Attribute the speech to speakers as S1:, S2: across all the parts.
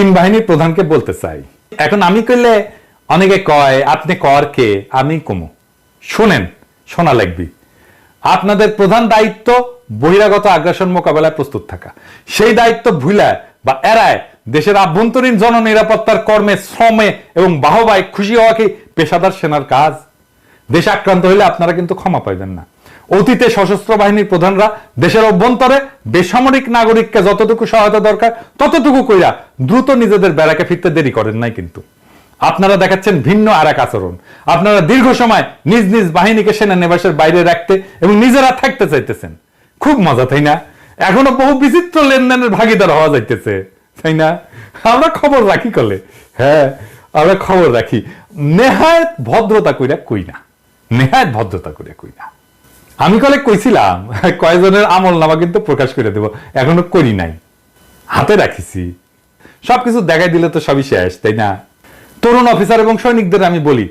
S1: তিন বাহিনীর প্রধানকে বলতে চাই। এখন আমি কইলে অনেকে কয়, আপনি কর কে? আমি কমু। শুনেন, শোনা লাগবি। আপনাদের প্রধান দায়িত্ব বহিরাগত আগ্রাসন মোকাবেলায় প্রস্তুত থাকা। সেই দায়িত্ব ভুলায় বা এড়ায় দেশের আভ্যন্তরীণ জননিরাপত্তার কর্মে শ্রমে এবং বাহবায় খুশি হওয়া কি পেশাদার সেনার কাজ? দেশ আক্রান্ত হলে আপনারা কিন্তু ক্ষমা পাইবেন না। অতীতে সশস্ত্র বাহিনীর প্রধানরা দেশের অভ্যন্তরে বেসামরিক নাগরিককে যতটুকু সহায়তা দরকার, ততটুকু কইরা দ্রুত নিজেদের বেড়াকে ফিরতে দেরি করেন নাই কিন্তু। আপনারা দেখাচ্ছেন ভিন্ন আর এক আচরণ। আপনারা দীর্ঘ সময় নিজ নিজ বাহিনীকে সেনানিবাসের বাইরে রাখতে এবং নিজেরা থাকতে চাইতেছেন। খুব মজা, তাই না? এখনও বহু বিচিত্র লেনদেনের ভাগিদার হওয়া যাইতেছে, তাই না? আমরা খবর রাখি কলে। হ্যাঁ আমরা খবর রাখি। নেহায়ত ভদ্রতা কইরা কই না। নেহায়ত ভদ্রতা কইরা কই না। আমি কলে কইছিলাম, কয়জনের আমল নামা কিন্তু প্রকাশ করে দেব, এখনও করি নাই। হাতে রাখিছি। সবকিছু দেখাই দিলে তো সবই শেষ, তাই না? তরুণ অফিসার এবং সৈনিকদের আমি বলি।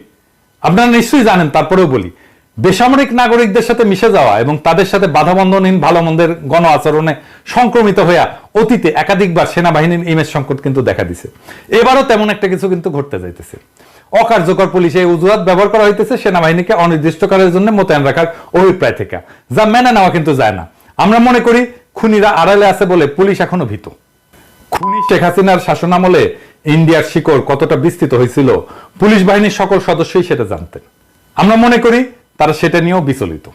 S1: আপনারা নিশ্চয়ই জানেন, তারপরেও বলি। বেসামরিক নাগরিকদের সাথে মিশে যাওয়া এবং তাদের সাথে বাধাবন্ধনহীন ভালো মন্দের গণ আচরণে সংক্রমিত হইয়া অতীতে একাধিকবার সেনাবাহিনীর ইমেজ সংকট কিন্তু দেখা দিছে। এবারও তেমন একটা কিছু কিন্তু ঘটতে যাইতেছে। অকার্যকর পুলিশে অজুহাত ব্যবহার করা হইতেছে, সেনাবাহিনীকে অনির্দিষ্টকালের জন্য মোতায়েন রাখার অভিপ্রায় থেকে। যা মেনে নেওয়া কিন্তু যায় না। আমরা মনে করি খুনিরা আড়ালে আছে বলে পুলিশ এখনও ভীত। খুনি শেখ হাসিনার শাসনামলে ইন্ডিয়ার শিকড় কতটা বিস্তৃত হয়েছিল পুলিশ বাহিনীর সকল সদস্যই সেটা জানতেন। আমরা মনে করি তারা সেটা নিয়েও বিচলিত।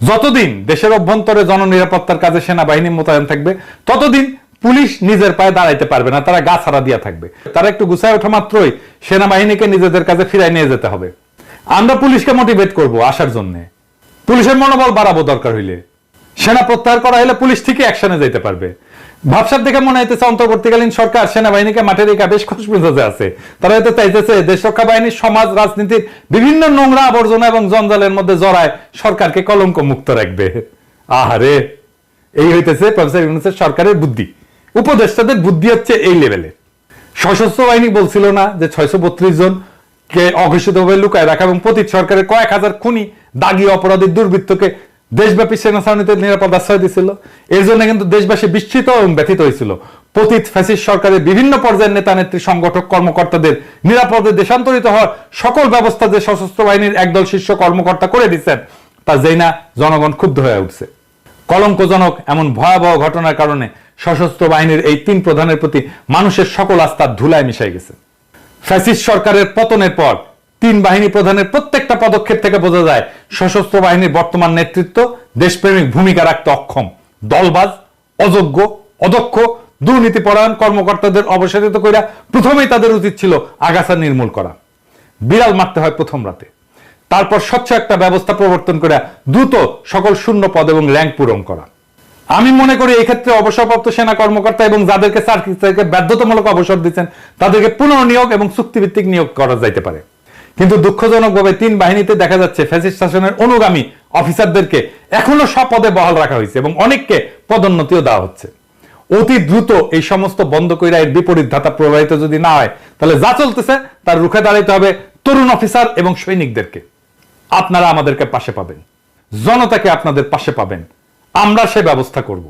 S1: যতদিন দেশের অভ্যন্তরে জননিরাপত্তার কাজে সেনাবাহিনী মোতায়েন থাকবে, ততদিন পুলিশ নিজের পায়ে দাঁড়াইতে পারবে না, তারা গা ছাড়া দিয়া থাকবে। তারা একটু গুছায় ওঠা মাত্রই সেনাবাহিনীকে নিজেদের কাছে ফিরাই নিয়ে যেতে হবে। আমরা পুলিশকে মোটিভেট করব আসার জন্য। পুলিশের মনোবল বাড়াবো দরকার হইলে। সেনা প্রত্যাহার করা হলে পুলিশ ঠিকই অ্যাকশনে যেতে পারবে। ভাবসাব দেখে মনে হইতেছে অন্তর্বর্তীকালীন সরকার সেনাবাহিনীকে মাঠে রেখা বেশ খুশ মেজাজে আছে। তারা হয়তো চাইতেছে দেশ রক্ষা বাহিনীর সমাজ, রাজনীতির বিভিন্ন নোংরা আবর্জনা এবং জঞ্জালের মধ্যে জড়ায় সরকারকে কলঙ্ক মুক্ত রাখবে। আহারে, এই হইতেছে প্রফেসর ইউনুসের সরকারের বুদ্ধি। উপদেষ্টাদের বুদ্ধি হচ্ছে এই লেভেলে। সশস্ত্র বাহিনী বলছিল না যে ছয়শো বত্রিশ জন কে অঘোষিতভাবে লুকায় রাখা এবং প্রতি সরকারের কয়েক হাজার খুনি দাগি অপরাধী দুর্বৃত্তকে দেশব্যাপী সেনা ছাউনিতে নিরাপদ আশ্রয় দিছিল। এর জন্য কিন্তু দেশবাসী বিস্মিত এবং ব্যথিত হয়েছিল। পতিত ফ্যাসিস্ট সরকারের বিভিন্ন পর্যায়ের নেতা, নেত্রী, সংগঠক, কর্মকর্তাদের নিরাপদে দেশান্তরিত হওয়ার সকল ব্যবস্থা যে সশস্ত্র বাহিনীর একদল শীর্ষ কর্মকর্তা করে দিচ্ছেন, তা যেই না জনগণ ক্ষুব্ধ হয়ে উঠছে। কলঙ্কজনক এমন ভয়াবহ ঘটনার কারণে সশস্ত্র বাহিনীর এই তিন প্রধানের প্রতি মানুষের সকল আস্থা ধুলায় মিশাই গেছে। ফ্যাসিস সরকারের পতনের পর তিন বাহিনী প্রধানের প্রত্যেকটা পদক্ষেপ থেকে বোঝা যায়, সশস্ত্র বাহিনীর বর্তমান নেতৃত্ব দেশপ্রেমিক ভূমিকা রাখতে অক্ষম। দলবাজ, অযোগ্য, অদক্ষ, দুর্নীতিপরায়ণ কর্মকর্তাদের অবসারিত কইরা প্রথমেই তাদের উচিত ছিল আগাছা নির্মূল করা। বিড়াল মারতে হয় প্রথম রাতে। তারপর স্বচ্ছ একটা ব্যবস্থা প্রবর্তন করে দ্রুত সকল শূন্য পদ এবং র্যাঙ্ক পূরণ করা। আমি মনে করি এই ক্ষেত্রে অবসরপ্রাপ্ত সেনা কর্মকর্তা এবং যাদেরকে থেকে বাধ্যতামূলক অবসর দিচ্ছেন, তাদেরকে পুনর্নিয়োগ এবং চুক্তিভিত্তিক নিয়োগ করা যাইতে পারে। কিন্তু দুঃখজনকভাবে তিন বাহিনীতে দেখা যাচ্ছে ফ্যাসিস্ট শাসনের অনুগামী অফিসারদেরকে এখনও সব পদে বহাল রাখা হয়েছে এবং অনেককে পদোন্নতিও দেওয়া হচ্ছে। অতি দ্রুত এই সমস্ত বন্ধ কইরা এর বিপরীত ধাতা প্রবাহিত যদি না হয়, তাহলে যা চলতেছে তার রুখে দাঁড়াইতে হবে তরুণ অফিসার এবং সৈনিকদেরকে। আপনারা আমাদেরকে পাশে পাবেন। জনতাকে আপনাদের পাশে পাবেন। আমরা সে ব্যবস্থা করব।